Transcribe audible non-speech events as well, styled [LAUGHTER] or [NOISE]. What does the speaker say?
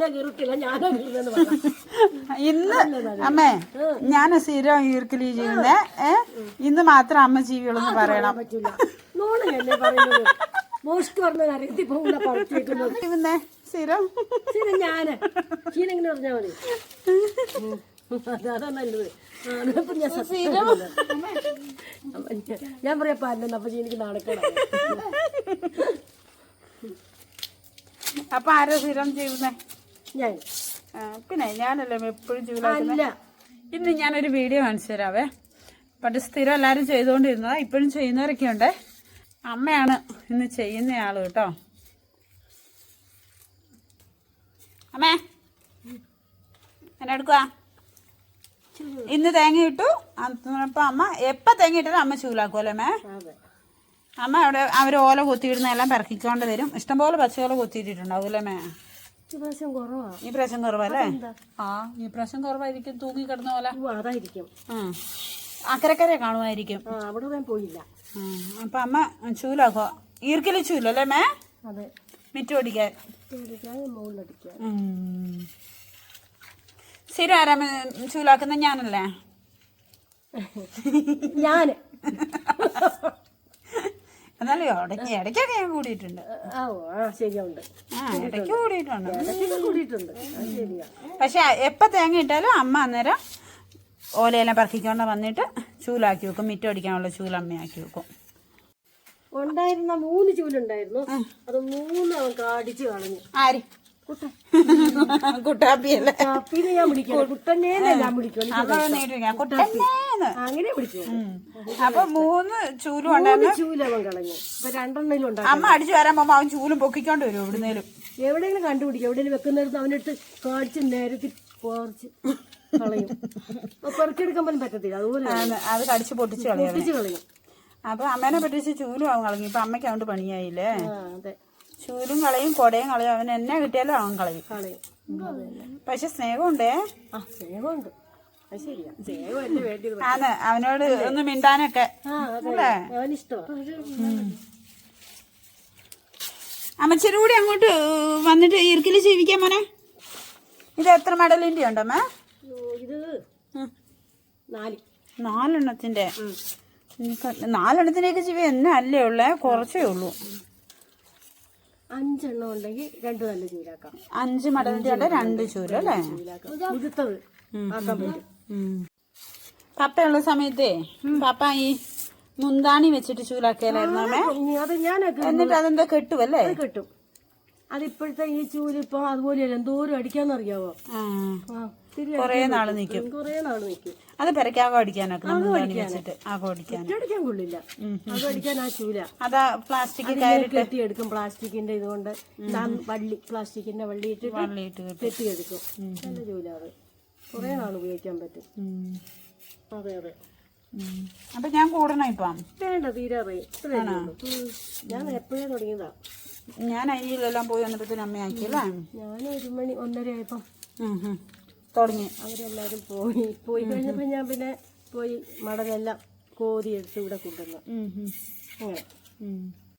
നിന്നെ കീറിട്ടില്ല ഞാനാ കീറുന്നെന്ന് പറയാം ഇന്ന് അമ്മേ ഞാൻ സ്ഥിരം ഈർക്കലി ചെയ്യുന്നേ ഏ? ഇന്ന് മാത്രം അമ്മ ജീവികളെന്ന് പറയണം. പറ്റൂല. പറയുന്നത്? മോഷ്ക്ക് പറഞ്ഞ അറിയത്തി പോകില്ല പഴത്തേക്കുന്നത് ചെയ്യുന്നേ സ്ഥിരം ശരി ഞാൻ. ശീലെങ്ങനെ പറഞ്ഞാ മതി. ഉം. അതാ നല്ലത്. ആ, അതിപ്പോ ഞാൻ സത്യം പറഞ്ഞതാ. അപ്പൊ ഞാൻ- ഞാൻ പറയാ അല്ലെന്ന് അപ്പൊ എനിക്ക് നടക്കണം അപ്പൊ ആരാ സ്ഥിരം ചെയ്യുന്നേ ഞാൻ. പിന്നെ ഞാനല്ലേ എപ്പോഴും അല്ല. ഇന്ന് ഞാനൊരു വീഡിയോ കാണിച്ചു തരാവേ. പണ്ട് സ്ഥിരം എല്ലാവരും ചെയ്തുകൊണ്ടിരുന്നതാ ഇപ്പോഴും ചെയ്യുന്നവരൊക്കെ ഉണ്ട്. അമ്മയാണ് ഇന്ന് ചെയ്യുന്ന ആൾ കേട്ടോ. അമ്മേ എന്നെ എടുക്കുക ഇന്ന് തേങ്ങ ഇട്ടു. അപ്പം അമ്മ എപ്പോൾ തേങ്ങ ഇട്ടാലും അമ്മ ചൂലാക്കുമല്ലോ അമ്മേ. അമ്മ അവിടെ അവർ ഓല കൊത്തിയിടുന്നതെല്ലാം പെറക്കിക്കൊണ്ട് വരും. ഇഷ്ടംപോലെ പച്ചയോല കൊത്തിയിട്ടിട്ടുണ്ടാവും അല്ലേ അമ്മേ? പ്രാവശ്യം കുറവാ. ഈ പ്രാവശ്യം കുറവല്ലേ? ആ ഈ പ്രാവശ്യം കുറവായിരിക്കും. തൂങ്ങി കിടന്ന പോലെ. അതായിരിക്കും. അക്കരക്കര കാണുമായിരിക്കും. അവിടെ ഞാൻ പോയില്ല. അപ്പൊ അമ്മ ചൂലാക്കോ? ഈർക്കലി ചൂലല്ലേ മേ? അതെ. മിറ്റു ഓടിക്കാൻ. ശരി ആരാമ ആരാ ചൂലാക്കുന്ന ഞാനല്ലേ? ഞാൻ. [LAUGHS] എന്നാലും ഇടയ്ക്ക് ഇടയ്ക്കൊക്കെ ഞാൻ കൂടിയിട്ടുണ്ട്. ആ ശരിയുണ്ട്. ആ ഇടയ്ക്ക് കൂടിയിട്ടുണ്ട്. ഇടയ്ക്കൊക്കെ കൂടിയിട്ടുണ്ട്. അത് ശരിയാ. പക്ഷെ എപ്പ തേങ്ങ ഇട്ടാലും അമ്മ അന്നേരം ഓലയെല്ലാം പറക്കിക്കൊണ്ട് വന്നിട്ട് ചൂലാക്കി വെക്കും. മിറ്റടിക്കാനുള്ള ചൂല അമ്മയാക്കി വെക്കും. ഉണ്ടായിരുന്ന മൂന്ന് ചൂലുണ്ടായിരുന്നു. അത് മൂന്ന് അവൻ കാടിച്ചു കളഞ്ഞു. ആര്? [LAUGHS] കുട്ടാപ്പിയല്ലേ? ഞാൻ കുട്ടന്നേന്നെ ഞാൻ അങ്ങനെ വിളിക്കും. അപ്പൊ മൂന്ന് ചൂലും ഉണ്ടായിരുന്നു. മൂന്ന് ചൂൽ അവൻ കളഞ്ഞു ഇപ്പൊ രണ്ടെണ്ണം ഉണ്ടാക്കും അമ്മ അടിച്ചു വരാൻ പോകുമ്പോ അവൻ ചൂലും പൊക്കിക്കൊണ്ട് വരും എവിടുന്നേലും. എവിടെയെങ്കിലും കണ്ടുപിടിക്കും. എവിടെയെങ്കിലും വെക്കുന്നിടത്ത് അവനെടുത്ത് കാഴ്ച നേരത്തി കുറച്ച് കളയും. പെറുക്കിയെടുക്കാൻ പോലും പറ്റത്തില്ല. അതുപോലെ അത് കടിച്ച് പൊട്ടിച്ച് പൊട്ടിച്ച് കളയും. അപ്പൊ അമ്മേനെ പറ്റിച്ച് ചൂലും അവൻ കളഞ്ഞു. ഇപ്പൊ അമ്മയ്ക്ക് അതുകൊണ്ട് പണിയായില്ലേ? അതെ. ചൂലും കളയും കൊടയും കളയും. അവൻ എന്നെ കിട്ടിയാലും അവൻ കളയും. പക്ഷെ സ്നേഹമുണ്ടേ? സ്നേഹമുണ്ട്. വേണ്ടിയത് അവനോട് ഒന്ന് മിണ്ടാനൊക്കെ. അല്ലേ? അമ്മച്ചിരി കൂടി അങ്ങോട്ട് വന്നിട്ട് ഇരിക്കൽ ജീവിക്കാൻ മോനെ? ഇത് എത്ര മെഡലിന്റെ ഉണ്ടമ്മ ഇത് നാല്. നാലെണ്ണത്തിന്റെയൊക്കെ ജീവി എന്നെ അല്ലേ ഉള്ളേ? കുറച്ചേ ഉള്ളൂ. അഞ്ചെണ്ണം ഉണ്ടെങ്കിൽ രണ്ട് നല്ല ചൂലാക്കാം. അഞ്ച് മടലിന്റെ രണ്ട് ചൂര അല്ലേ? ആക്കാൻ പറ്റും. പപ്പയുള്ള സമയത്തേ പപ്പ ഈ മുന്താണി വെച്ചിട്ട് ചൂലാക്കിയാലായിരുന്നു ഇനി അത് ഞാൻ എന്നിട്ട് അതെന്താ കെട്ടും അല്ലേ? കെട്ടും. അതിപ്പോഴത്തെ ഈ ചൂൽ ഇപ്പൊ അതുപോലെയല്ല എന്തോരം അടിക്കാന്നറിയാവോ? ആ. കൊറേ നാൾ നിക്കും. കുറേ നാൾ നിൽക്കും അത് പെരക്കാകെ അടിക്കാനൊക്കെ മുന്താണി വെച്ചിട്ട് ആകോ അടിക്കാൻ അടിക്കാൻ കൊള്ളില്ല. അത് അടിക്കാൻ ആ ചൂല അതാ പ്ലാസ്റ്റിക് കെട്ടിയെടുക്കും. പ്ലാസ്റ്റിക്കിന്റെ ഇതുകൊണ്ട് വള്ളി പ്ലാസ്റ്റിക്കിന്റെ വള്ളി ഇട്ട് കെട്ടിയെടുക്കും. നല്ല ചൂല അത്. കുറേ നാൾ ഉപയോഗിക്കാൻ പറ്റും. അതെ അതെ. അപ്പൊ ഞാൻ കൂടണം ഇപ്പം? വേണ്ട തീരാറേ ഞാൻ എപ്പോഴേ തുടങ്ങിയതാ? ഞാൻ അരിയിലെല്ലാം പോയി വന്നപ്പോഴത്തേനും അമ്മയാക്കിയല്ലേ? ഞാൻ ഒരു മണി ഒന്നര ആയപ്പം. തുടങ്ങി അവരെല്ലാരും പോയി പോയി കഴിഞ്ഞപ്പോൾ ഞാൻ പിന്നെ പോയി മടലെല്ലാം കോരി എടുത്ത് ഇവിടെ കൊണ്ടുവന്നു. അങ്ങനെ.